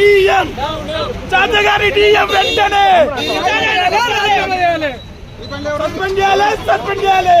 DM. చాచగారి DM వెంటనే. Suspend చేయాలి సస్పెండ్ చేయాలి.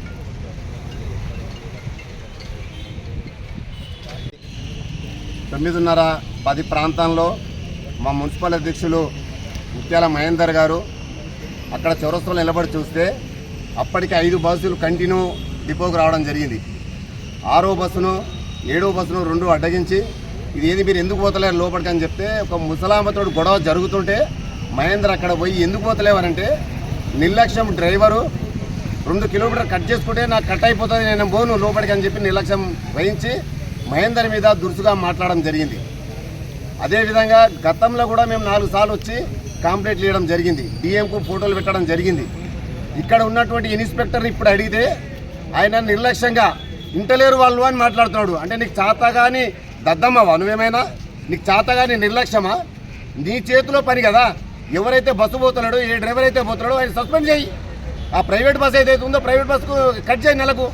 తొమ్మిదిన్నర పది ప్రాంతంలో మా మున్సిపల్ అధ్యక్షులు ముత్యాల మహేందర్ గారు అక్కడ చౌరస్తాలో నిలబడి చూస్తే అప్పటికి ఐదు బస్సులు కంటిన్యూ డిపోకు రావడం జరిగింది. ఆరో బస్సును ఏడో బస్సును రెండు అడ్డగించి ఇది ఏది మీరు ఎందుకు పోతలేరు లోపలికి అని చెప్తే ఒక ముసలామతోడు గొడవ జరుగుతుంటే మహేందర్ అక్కడ పోయి ఎందుకు పోతలేవనంటే నిర్లక్ష్యం డ్రైవరు రెండు కిలోమీటర్ కట్ చేసుకుంటే నాకు కట్ అయిపోతుంది నేను పోను లోపలికి అని చెప్పి నిర్లక్ష్యం వహించి మహేందర్ మీద దురుసుగా మాట్లాడడం జరిగింది. అదేవిధంగా గతంలో కూడా మేము నాలుగు సార్లు వచ్చి కంప్లైంట్లు ఇవ్వడం జరిగింది. డిఎంకు ఫోటోలు పెట్టడం జరిగింది. ఇక్కడ ఉన్నటువంటి ఇన్స్పెక్టర్ ఇప్పుడు అడిగితే ఆయన నిర్లక్ష్యంగా ఇంటలేరు వాళ్ళు అని మాట్లాడుతున్నాడు. అంటే నీకు చేత కానీ దద్దమ్మవా? నువ్వేమైనా? నీకు చేత కానీ నిర్లక్ష్యమా? నీ చేతిలో పని కదా. ఎవరైతే బస్సు పోతున్నాడో ఏ డ్రైవర్ అయితే పోతున్నాడో ఆయన సస్పెండ్ చేయి. ఆ ప్రైవేట్ బస్ ఏదైతే ఉందో ప్రైవేట్ బస్సుకు కట్ చేయి నెలకు.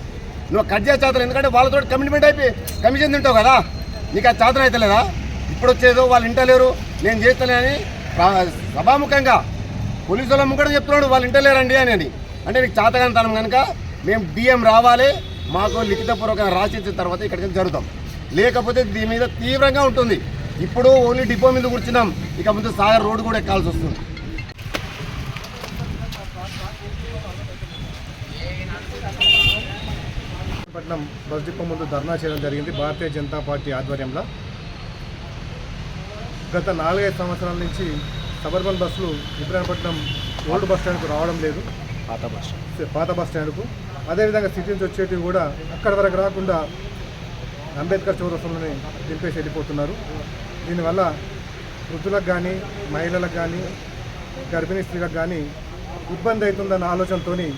నువ్వు కట్ చేయ చేతలు ఎందుకంటే వాళ్ళతో కమిట్మెంట్ అయిపోయి కమిషన్ తింటావు కదా. నీకు ఆ చేతన అయితే లేదా? ఇప్పుడు వచ్చేదో వాళ్ళు ఇంటలేరు. నేను చేస్తానని సభాముఖంగా పోలీసుల ముగ్గడ చెప్తున్నాడు వాళ్ళు ఇంటలేరండి అని అని. అంటే నీకు చేతగానితనం కనుక మేము డిఎం రావాలి. మాకు లిఖితపూర్వకంగా రాసిచ్చిన తర్వాత ఇక్కడికి జరుగుతాం. లేకపోతే దీని మీద తీవ్రంగా ఉంటుంది. ఇప్పుడు ఓన్లీ డిపో మీద కూర్చున్నాం. ఇక ముందు సాగర్ రోడ్డు కూడా ఎక్కాల్సి వస్తుంది. పట్నం బస్ డిపో ముందు ధర్నా చేయడం జరిగింది. భారతీయ జనతా పార్టీ ఆధ్వర్యంలో గత నాలుగైదు సంవత్సరాల నుంచి సబర్బన్ బస్సులు ఇబ్రాహీంపట్నం ఓల్డ్ బస్ స్టాండ్కు రావడం లేదు. పాత బస్ పాత బస్ స్టాండ్కు. అదేవిధంగా సిటీ నుంచి వచ్చేటివి కూడా అక్కడి వరకు రాకుండా అంబేద్కర్ చౌరస్తంలోనే దింపేసి వెళ్ళిపోతున్నారు. దీనివల్ల వృద్ధులకు కానీ మహిళలకు కానీ గర్భిణీ స్త్రీలకు కానీ ఇబ్బంది అవుతుందన్న ఆలోచనతోని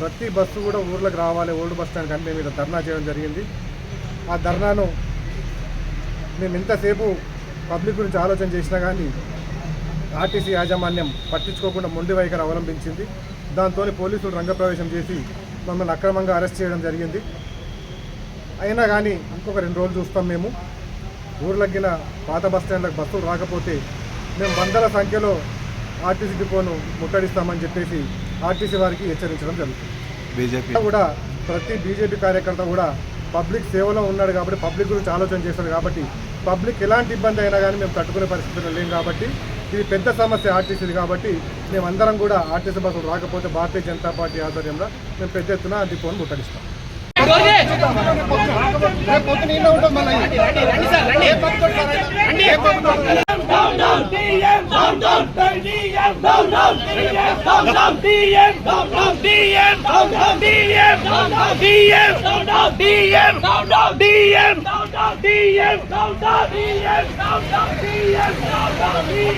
ప్రతి బస్సు కూడా ఊర్లోకి రావాలి ఓల్డ్ బస్ స్టాండ్ కంటే మీద ధర్నా చేయడం జరిగింది. ఆ ధర్నాను మేము ఎంతసేపు పబ్లిక్ గురించి ఆలోచన చేసినా కానీ ఆర్టీసీ యాజమాన్యం పట్టించుకోకుండా మొండి వైఖరి అవలంబించింది. దాంతో పోలీసులు రంగప్రవేశం చేసి మమ్మల్ని అక్రమంగా అరెస్ట్ చేయడం జరిగింది. అయినా కానీ ఇంకొక రెండు రోజులు చూస్తాం మేము. ఊర్లగిన పాత బస్ స్టాండ్లకు బస్సులు రాకపోతే మేము వందల సంఖ్యలో ఆర్టీసీ డిపోను ముట్టడిస్తామని చెప్పేసి ఆర్టీసీ వారికి హెచ్చరించడం జరుగుతుంది. బీజేపీ. కూడా ప్రతి బీజేపీ కార్యకర్త కూడా పబ్లిక్ సేవలో ఉన్నాడు కాబట్టి పబ్లిక్ గురించి ఆలోచన చేస్తాడు కాబట్టి పబ్లిక్ ఎలాంటి ఇబ్బంది అయినా కానీ మేము తట్టుకునే పరిస్థితుల్లో లేం కాబట్టి ఇది పెద్ద సమస్య ఆర్టీసీది కాబట్టి మేమందరం కూడా ఆర్టీసీ బస్సులు రాకపోతే భారతీయ జనతా పార్టీ ఆధ్వర్యంలో మేము పెద్ద ఎత్తున డిపోను ముట్టడిస్తాం. Down, down, DM, down, down, DM, down, down, DM, down, down, DM, down, down, DM, down, down, DM, down, down, DM, down, down, DM, down, down, DM, down, down, DM, down, down, DM.